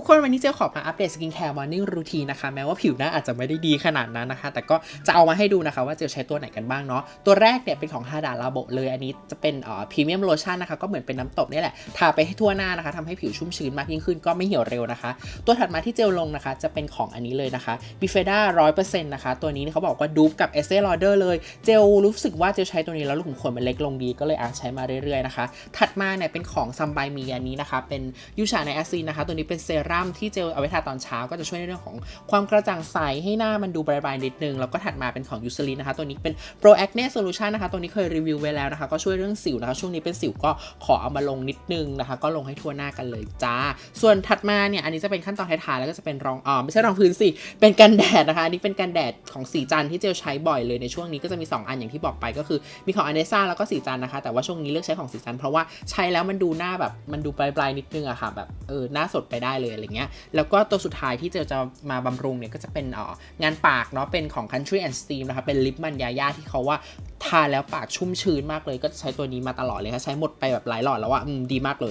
ทุกคนวันนี้เจลขอมาอัปเดตสกินแคร์มอร์นิ่งรูทีนะคะ แม้ว่าผิวหน้าอาจจะไม่ได้ดีขนาดนั้นนะคะ แต่ก็จะเอามาให้ดูนะคะว่าเจลใช้ตัวไหนกันบ้างเนาะตัวแรกเนี่ยเป็นของฮาดาลาโบเลยอันนี้จะเป็นเอ่อพรีเมียมโลชั่นนะคะก็เหมือนเป็นน้ำตบนี่แหละทาไปให้ทั่วหน้านะคะทำให้ผิวชุ่มชื้นมากยิ่งขึ้นก็ไม่เหี่ยวเร็วนะคะ ตัวถัดมาที่เจลลงนะคะ จะเป็นของอันนี้เลยนะคะบิเฟด้าร้อยเปอร์เซ็นต์นะคะตัวนี้เขาบอกว่าดูปกับเอสเซอร์ลอเดอร์เลยเจลรู้สึกว่าเจลใช้ตัวนี้แล้วลูกขุมขนมันเล็กลงดีก็เลยอะใช้มาเรื่อยๆนะคะถัดมาเนี่ยเป็นของซัมบมีอันนี้นะคะเป็นยูชาในแอซีนนะคะตัวนี้เป็นเซรรัมที่เจลเอาไว้ทาตอนเช้าก็จะช่วยในเรื่องของความกระจ่างใสให้หน้ามันดูบรายๆนิดนึง แล้วก็ถัดมาเป็นของยูซลินนะคะ ตัวนี้เป็น Pro Acne Solution นะคะ ตัวนี้เคยรีวิวไว้แล้วนะคะ ก็ช่วยเรื่องสิวนะคะ ช่วงนี้เป็นสิวก็ขอเอามาลงนิดนึงนะคะ ก็ลงให้ทั่วหน้ากันเลยจ้า ส่วนถัดมาเนี่ย อันนี้จะเป็นขั้นตอนท้ายๆ แล้วก็จะเป็นรองอ่าไม่ใช่รองพื้นสิ เป็นกันแดดนะคะ อันนี้เป็นกันแดดของสีจันที่เจลใช้บ่อยเลยในช่วงนี้ก็จะมี 2 อันอย่างที่บอกไปก็คือมีของอเนซ่าแล้วก็สีจันนะคะ แต่ว่าช่วงนี้เลือกใช้ของสีจันเพราะว่าใช้แล้วมันดูหน้าแบบมันดูปลายๆนิดนึงอะค่ะแบบ เออหน้าสดไปได้เลยอะไรเงี้ยแล้วก็ตัวสุดท้ายที่เจอจะมาบำรุงเนี่ยก็จะเป็นอ๋องานปากเนาะเป็นของ Country and Steam นะคะเป็นลิปมันยาย่าที่เขาว่าทาแล้วปากชุ่มชื้นมากเลยก็ใช้ตัวนี้มาตลอดเลยค่ะใช้หมดไปแบบหลายหลอดแล้วอะอืมดีมากเลย